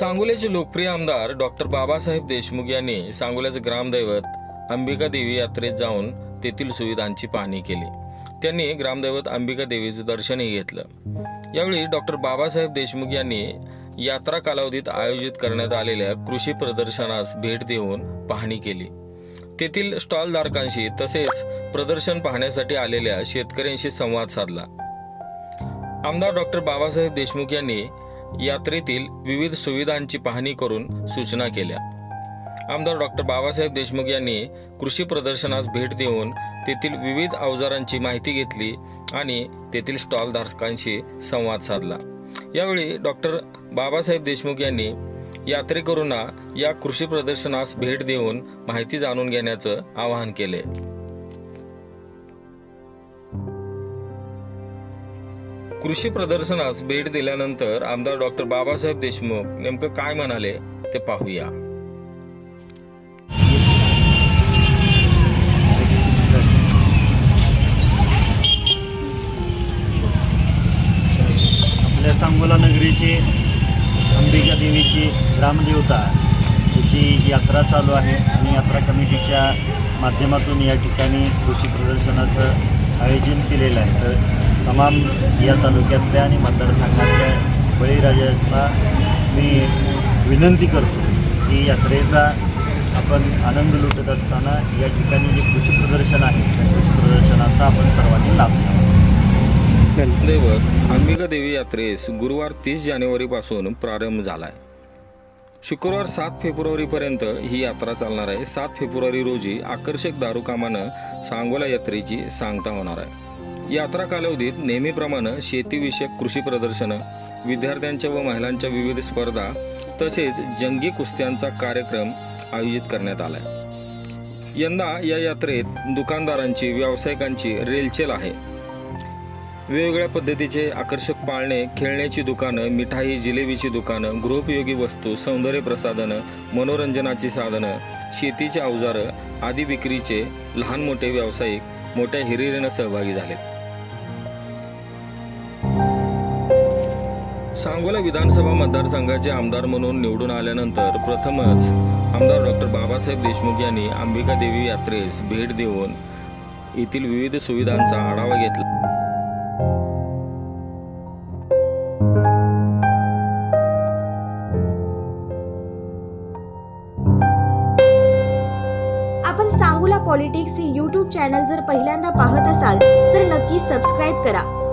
सांगोल्याचे लोकप्रिय आमदार डॉक्टर बाबासाहेब देशमुख यांनी सांगोल्याचं ग्रामदैवत अंबिका देवी यात्रेत जाऊन तेथील सुविधांची पाहणी केली. त्यांनी ग्रामदैवत अंबिका देवीचं दर्शनही घेतलं. यावेळी डॉक्टर बाबासाहेब देशमुख यांनी यात्रा कालावधीत आयोजित करण्यात आलेल्या कृषी प्रदर्शनास भेट देऊन पाहणी केली. तेथील स्टॉलधारकांशी तसेच प्रदर्शन पाहण्यासाठी आलेल्या शेतकऱ्यांशी संवाद साधला. आमदार डॉक्टर बाबासाहेब देशमुख यांनी यात्रेतील विविध सुविधांची पाहणी करून सूचना केल्या. आमदार डॉक्टर बाबासाहेब देशमुख यांनी कृषी प्रदर्शनास भेट देऊन तेथील विविध अवजारांची माहिती घेतली आणि तेथील स्टॉलधारकांशी संवाद साधला. यावेळी डॉक्टर बाबासाहेब देशमुख यांनी यात्रेकरूंना या कृषी प्रदर्शनास भेट देऊन माहिती जाणून घेण्याचं आवाहन केले. कृषी प्रदर्शनास भेट दिल्यानंतर आमदार डॉक्टर बाबासाहेब देशमुख नेमकं काय म्हणाले ते पाहूया. आपल्या सांगोला नगरीची अंबिका देवीची ग्रामदेवता याची यात्रा चालू आहे आणि यात्रा कमिटीच्या माध्यमातून या ठिकाणी कृषी प्रदर्शनाचं आयोजन केलेलं आहे. तर तमाम या तालुक्यातल्या आणि मतदारसंघातल्या बळीराजांना मी विनंती करतो की यात्रेचा आपण आनंद लुटत असताना या ठिकाणी जे कृषी प्रदर्शन आहे त्या कृषी प्रदर्शनाचा आपण सर्वांनी लाभ घ्यावा. दैवत अंबिका देवी यात्रेस गुरुवार तीस जानेवारीपासून प्रारंभ झाला आहे शुक्रवार सात फेब्रुवारीपर्यंत ही यात्रा चालणार आहे. सात फेब्रुवारी रोजी आकर्षक दारुकामानं सांगोला यात्रेची सांगता होणार आहे. यात्रा कालावधीत नेहमीप्रमाणे शेतीविषयक कृषी प्रदर्शनं विद्यार्थ्यांच्या व महिलांच्या विविध स्पर्धा तसेच जंगी कुस्त्यांचा कार्यक्रम आयोजित करण्यात आलाय. यंदा या यात्रेत दुकानदारांची व्यावसायिकांची रेलचेल आहे. वेगवेगळ्या पद्धतीचे आकर्षक पाळणे खेळण्याची दुकानं मिठाई जिलेबीची दुकानं गृहोपयोगी वस्तू सौंदर्य प्रसाधनं मनोरंजनाची साधनं शेतीची अवजारं आदी विक्रीचे लहान मोठे व्यावसायिक मोठ्या हिरिरीनं सहभागी झालेत. सांगोला विधानसभा मतदारसंघाचे आमदार म्हणून निवडून आल्यानंतर प्रथमच आमदार डॉक्टर बाबासाहेब देशमुख यांनी अंबिका देवी यात्रेस भेट देऊन येथील विविध सुविधांचा आढावा घेतला. आपण सांगूला पॉलिटिक्स हे यूट्यूब चॅनल जर पहिल्यांदा पाहत असाल तर नक्की सबस्क्राईब करा.